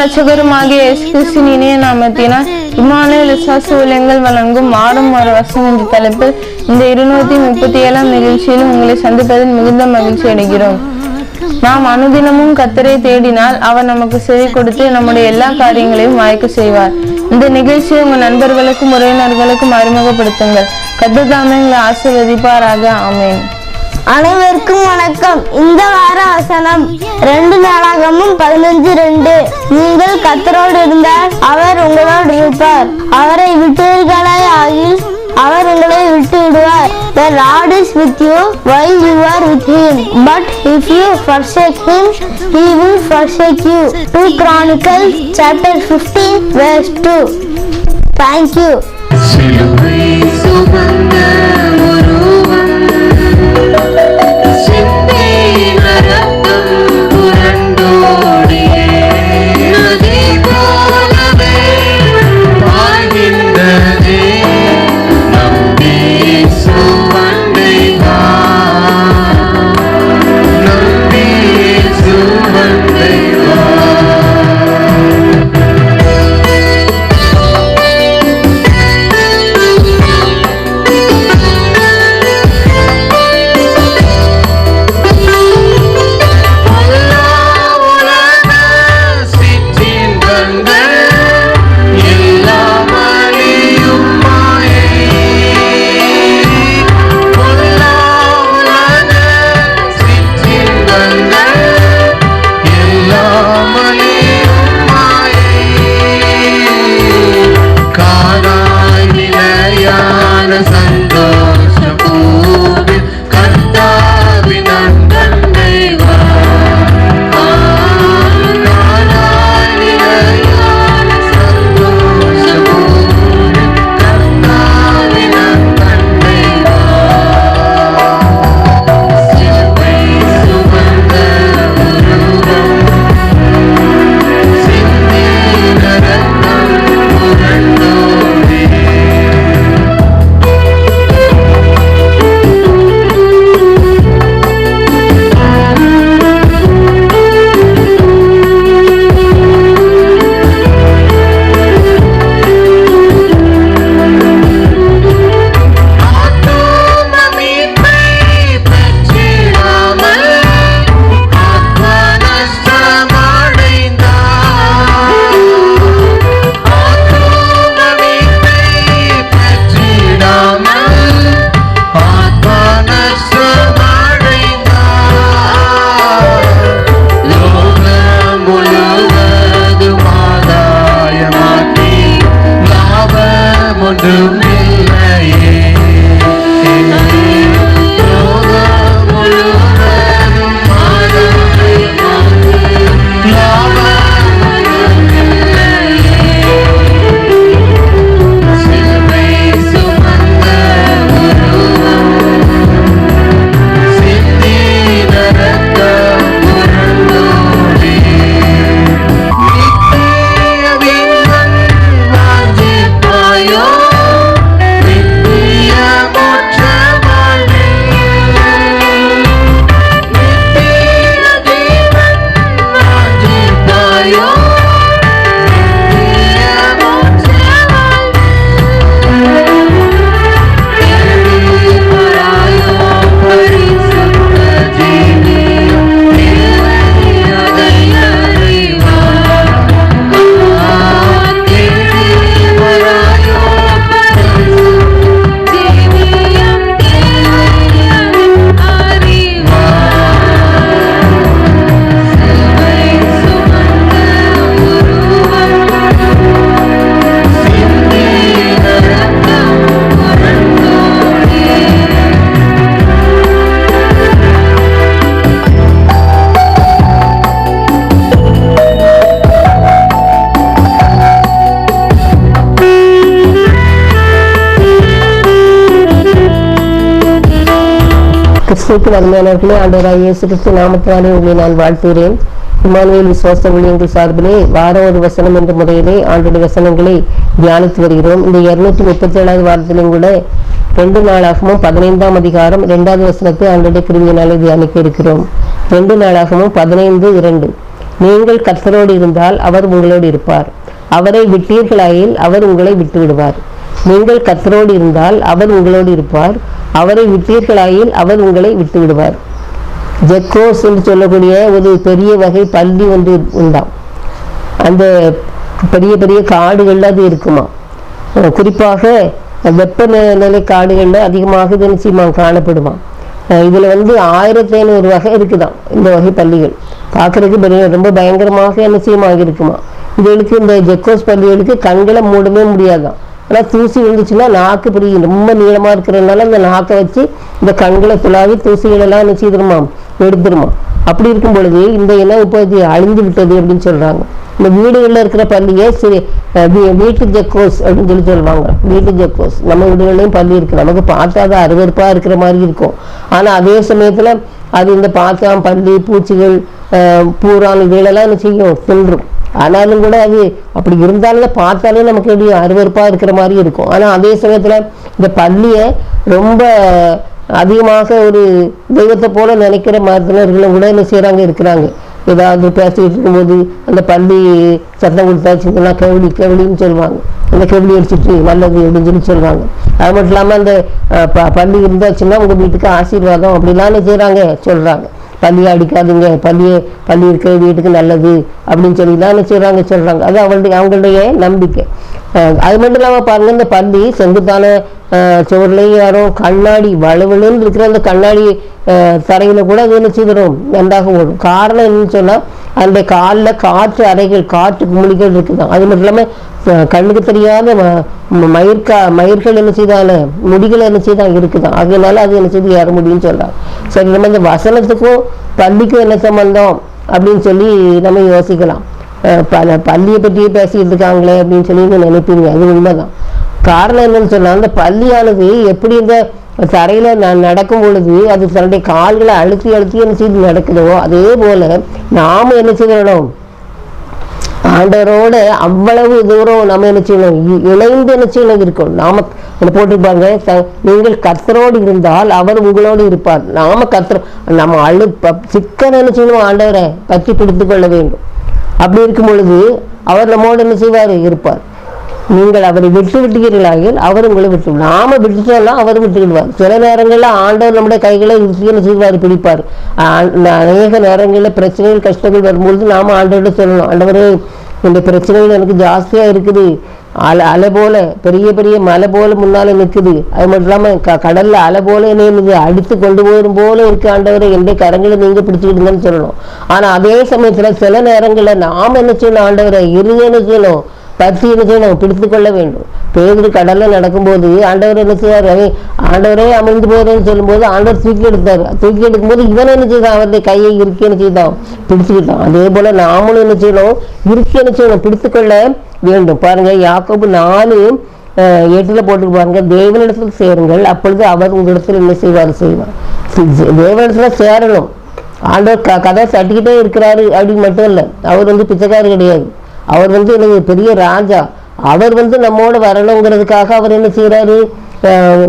ரட்சகருமாகிய இணைய நாமத்தினால் இமானுவேல் விசுவாச ஊழியங்கள் வழங்கும் மாறும் ஒரு வசம் என்ற தலைப்பில் இந்த இருநூத்தி முப்பத்தி ஏழாம் நிகழ்ச்சியில் உங்களை சந்திப்பதில் மிகுந்த மகிழ்ச்சி அடைகிறோம். நாம் அனுதினமும் கத்தரை தேடினால் அவர் நமக்கு செவி கொடுத்து நம்முடைய எல்லா காரியங்களையும் வாய்க்க செய்வார். இந்த நிகழ்ச்சியை உங்கள் நண்பர்களுக்கும் உறவினர்களுக்கும் அறிமுகப்படுத்துங்கள். கத்தர் தாமே உங்களை ஆசீர்வதிப்பாராக. அனைவருக்கும் வணக்கம் இந்த வார வசனம் ரெண்டு நாளாகமும் பதினஞ்சு ரெண்டு நீங்கள் கத்தரோடு இருந்தால் அவர் உங்களோடு இருப்பார் அவரை விட்டீர்களே ஆகில் அவர் உங்களை விட்டு விடுவார் The Lord is with you while you are with him. But if you forsake him, he will forsake you. 2 Chronicles chapter 15 verse 2. Thank you. கிறிஸ்துக்கு அருமையானவர்களே ஆண்டவராக இயேசு கிறிஸ்து நாமத்தினாலே உங்களை நான் வாழ்த்துகிறேன். இமானுவேல் விசுவாச ஊழியர்கள் சார்பிலே வாரம் ஒரு வசனம் என்ற முறையிலே ஆண்டுடைய வசனங்களை தியானித்து வருகிறோம். இந்த இருநூத்தி முப்பத்தி ஏழாவது வாரத்திலும் கூட ரெண்டு நாளாகவும் பதினைந்தாம் அதிகாரம் இரண்டாவது வசனத்தை ஆண்டுடைய கிருமியினாலே தியானிக்க இருக்கிறோம். ரெண்டு நாளாகவும் பதினைந்து இரண்டு. நீங்கள் கர்த்தரோடு இருந்தால் அவர் உங்களோடு இருப்பார். அவரை விட்டீர்களாயில் அவர் உங்களை விட்டு விடுவார் நீங்கள் கத்தரோடு இருந்தால் அவர் உங்களோடு இருப்பார். அவரை விட்டீர்களாயில் அவர் உங்களை விட்டு விடுவார் ஜெக்கோஸ் என்று சொல்லக்கூடிய ஒரு பெரிய வகை பள்ளி ஒன்று உண்டாம். அந்த பெரிய பெரிய காடுகளில் அது இருக்குமா? குறிப்பாக குறிப்பாக வெப்பநிலை காடுகளில் அதிகமாக இது நிச்சயமா காணப்படுமா இதில் வந்து ஆயிரத்தி ஐநூறு வகை இருக்குதாம் இந்த வகை பள்ளிகள் பார்க்கறதுக்கு பெரிய ரொம்ப பயங்கரமாக நிச்சயமாக இருக்குமா? இதுகளுக்கு இந்த ஜெக்கோஸ் பள்ளிகளுக்கு கண்களை மூடவே முடியாதான் ஆனால் தூசி விழுந்துச்சுன்னா நாக்கு இப்படி ரொம்ப நீளமாக இருக்கிறதுனால இந்த நாக்கை வச்சு இந்த கண்களை துளாவி தூசிகளெல்லாம் என்ன செய்திருமா? எடுத்துருமா அப்படி இருக்கும் பொழுது இந்த இனம் இப்போ இது அழிந்து விட்டது அப்படின்னு சொல்கிறாங்க இந்த வீடுகளில் இருக்கிற பள்ளியே சரி வீட்டு ஜெக்கோஸ் அப்படின்னு சொல்லி சொல்லுவாங்க. வீட்டு ஜெக்கோஸ். நம்ம வீடுகள்லையும் பள்ளி இருக்கு. நமக்கு பார்த்தா அது அருவறுப்பாக இருக்கிற மாதிரி இருக்கும். ஆனால் அதே சமயத்தில் அது இந்த பாத்தாம் பள்ளி பூச்சிகள் பூரான் இவைகளெல்லாம் என்ன செய்யும்? தின்றும் ஆனாலும் கூட அது அப்படி இருந்தாலும் பார்த்தாலே நமக்கு எப்படி அருவறுப்பாக இருக்கிற மாதிரி இருக்கும். ஆனால் அதே சமயத்தில் இந்த பள்ளியை ரொம்ப அதிகமாக ஒரு தெய்வத்தை போல நினைக்கிற மருத்துவர்களும் கூட என்ன செய்கிறாங்க இருக்கிறாங்க. ஏதாவது பேசிக்கிட்டு இருக்கும்போது அந்த பள்ளி சத்தம் கொடுத்தாச்சுன்னா கவுளி கெவளின்னு சொல்லுவாங்க. அந்த கவுளி அடிச்சுட்டு நல்லது அப்படின்னு சொல்லி சொல்லுவாங்க. அது மட்டும் இல்லாமல் அந்த ப- பள்ளி இருந்தாச்சுன்னா உங்கள் வீட்டுக்கு ஆசீர்வாதம் அப்படிலாம் என்ன சொல்கிறாங்க பள்ளியை அடிக்காதீங்க பள்ளியை பள்ளி இருக்கிற வீட்டுக்கு நல்லது அப்படின்னு சொல்லி தான் என்ன செய்கிறாங்க சொல்றாங்க. அது அவங்களுடைய அவங்களுடைய நம்பிக்கை. அது மட்டும் இல்லாமல் பாருங்க இந்த பள்ளி செங்குத்தான அஹ், சுவர்லையும் யாரும் கண்ணாடி வலுவலுன்னு இருக்கிற அந்த கண்ணாடி தரையில் தரையில கூட அது என்ன செய்திடும் நன்றாக ஓடும். காரணம் என்னன்னு சொன்னா அந்த காலில் காற்று அறைகள் காற்று குமிழிகள் இருக்குதான். அது மட்டும் இல்லாமல் கண்ணுக்கு தெரியாத ம- மயிர்கா மயிர்கள் என்ன செய்தால முடிகள் என்ன செய்தான் இருக்குதான் அதனால அது என்ன செய்து ஏற முடியும்னு சொல்றாங்க. சரி நம்ம இந்த வசனத்துக்கும் பள்ளிக்கும் என்ன சம்பந்தம்? அப்படின்னு சொல்லி நம்ம யோசிக்கலாம். பல பள்ளியை பற்றியே பேசிட்டு இருக்காங்களே அப்படின்னு சொல்லி நினைப்பீங்க. அது உண்மைதான். காரணம் என்னன்னு சொன்னா அந்த பள்ளியானது எப்படி இந்த தரையில ந- நடக்கும் பொழுது அது தன்னுடைய கால்களை அழுத்தி அழுத்தி என்ன செய்து நடக்குதோ அதே போல நாம என்ன செய்யணும் ஆண்டவரோட அவ்வளவு தூரம் நம்ம என்ன செய்யணும்? இணைந்து என்ன செய்யணும்? இருக்கணும். நாம போட்டிருப்பாங்க ச- நீங்கள் கத்தரோடு இருந்தால் அவர் உங்களோடு இருப்பார். நாம கர்த்தர் நம்ம அழு ப- என்ன செய்யணும்? ஆண்டவரை பற்றி பிடித்து கொள்ள வேண்டும். அப்படி இருக்கும் பொழுது அவர் நம்மோடு என்ன செய்வார்? இருப்பார். நீங்கள் அவரை விட்டு விட்டுகிறீர்களாகில் அவர் உங்களை விட்டு நாம விட்டுட்டோம்னா அவர் விட்டுக்கிடுவார் சில நேரங்களில் ஆண்டவர் நம்முடைய கைகளை இறுக்கி செய்வார் பிடிப்பார். அநேக நேரங்களில் பிரச்சனைகள் கஷ்டங்கள் வரும்பொழுது நாம் ஆண்டவர்கிட்ட சொல்லணும். ஆண்டவரே இந்த பிரச்சனைகள் எனக்கு ஜாஸ்தியாக இருக்குது. அலை அலை போல பெரிய பெரிய மலை போல முன்னால் நிற்குது அது மட்டும் இல்லாமல் க- கடலில் அலை போல என்ன என்னது அடித்து கொண்டு போயிடும் போல இருக்கு ஆண்டவரை. என்னுடைய கரங்களை நீங்கள் பிடிச்சுக்கிடுங்கன்னு சொல்லணும். ஆனால் அதே சமயத்தில் சில நேரங்களில் நாம் என்ன செய்யணும் ஆண்டவரை? இருங்கன்னு சொல்லணும் செய்யணும் பற்றி என்ன செய்யணும் பிடித்து கொள்ள வேண்டும். பேதுரு கடலில் நடக்கும்போது ஆண்டவர் என்ன செய்வார் அவன் ஆண்டவரே அமிழ்ந்து போகிறேன்னு சொல்லும்போது ஆண்டவர் தூக்கி எடுத்தார். தூக்கி எடுக்கும்போது இவன் என்ன செய்தான்? அவருடைய கையை இறுக்கி என்ன செய்தான்? பிடிச்சுக்கிட்டான். அதே போல் நாமளும் என்ன செய்யணும்? இறுக்கி என்ன செய்யணும்? பிடித்து கொள்ள வேண்டும். பாருங்கள் யாக்கோபு நாலு எட்டில் போட்டு பாருங்க. தேவனிடத்தில் சேருங்கள். அப்பொழுது அவர் உங்களிடத்தில் என்ன செய்வார்? செய்வார். தேவனிடத்தில் சேரணும். ஆண்டவர் க கதை தட்டிக்கிட்டே இருக்கிறாரு அப்படின்னு மட்டும் இல்லை. அவர் வந்து பிச்சைக்காரர் கிடையாது. அவர் வந்து எனக்கு பெரிய ராஜா. அவர் வந்து நம்மோட வரணுங்கிறதுக்காக அவர் என்ன செய்கிறாரு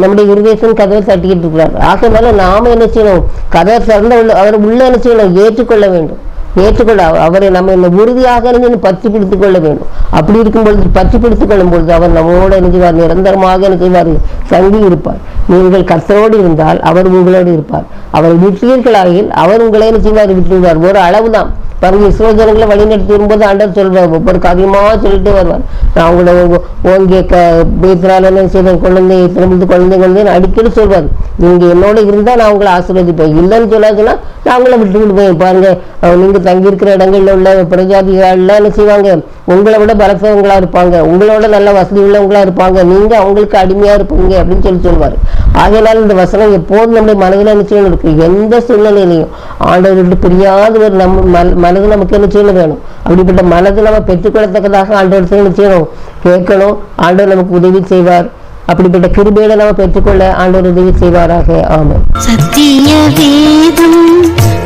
நம்முடைய இருதயத்தின் கதவை தட்டிக்கிட்டு இருக்கிறார். ஆகையினால நாம என்ன செய்யணும்? கதவை திறந்த உள்ள அவர் உள்ள என்ன செய்யணும்? ஏற்றுக்கொள்ள வேண்டும். ஏற்றுக்கொள்ள அவரை நம்ம இந்த உறுதியாக இருந்து பற்றி பிடித்துக் கொள்ள வேண்டும். அப்படி இருக்கும் பொழுது பற்றி பிடித்துக் கொள்ளும் பொழுது அவர் நம்மோடு என்ன செய்வார்? நிரந்தரமாக என்ன செய்வார்? தங்கி இருப்பார். நீங்கள் கர்த்தரோடு இருந்தால் அவர் உங்களோடு இருப்பார். அவர் விட்டீர்களாகில் அவர் உங்களை என்ன செய்வார்? விட்டுவார் ஒரு ஒரு அளவுதான். பாருங்க இஸ்ரோ வழிநடத்தி வரும்போது ஆண்டவர் சொல்றார் ஒவ்வொருக்கு அதிகமாக சொல்லிட்டு வருவார். நான் உங்களை ஓ- ஓங்கிய க பேத்தினால என்ன குழந்தை திரும்பி குழந்தை குழந்தைன்னு அடிக்கடி சொல்வார். நீங்க என்னோட இருந்தா நான் உங்களை ஆசீர்வதிப்பேன். இல்லைன்னு சொல்லாதுன்னா நான் உங்களை விட்டு விடுவேன் பாருங்க அஹ் நீங்க தங்கி இருக்கிற இடங்கள்ல உள்ள பிரஜாதிகள்லாம் என்ன செய்வாங்க. உங்களை விட பலத்தவங்களா இருப்பாங்க. உங்களோட நல்ல வசதி உள்ளவங்களா இருப்பாங்க. நீங்க அவங்களுக்கு அடிமையா இருப்பீங்க அப்படின்னு சொல்லி சொல்வாரு. ஆகையினால் இந்த வசனம் எப்போதும் நம்முடைய மனதில் என்ன செய்யணும் இருக்கு? எந்த சூழ்நிலையிலையும் ஆண்டவர் பிரியாத ஒரு நம்ம மனது நமக்கு என்ன செய்யணும் வேணும்? அப்படிப்பட்ட மனது நம்ம பெற்றுக்கொள்ளத்தக்கதாக ஆண்டவர் என்ன செய்யணும்? கேட்கணும். ஆண்டவர் நமக்கு உதவி செய்வார். அப்படிப்பட்ட கிருபையில நம்ம பெற்றுக்கொள்ள ஆண்டவர் உதவி செய்வாராக. ஆமாம் சத்திய வேதம்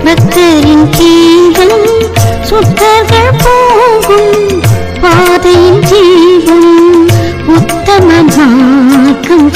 பக்தரின் கீதம் சுத்தர்கள் போகும் பாதையின் ஜீவன் உத்தம மார்க்கம்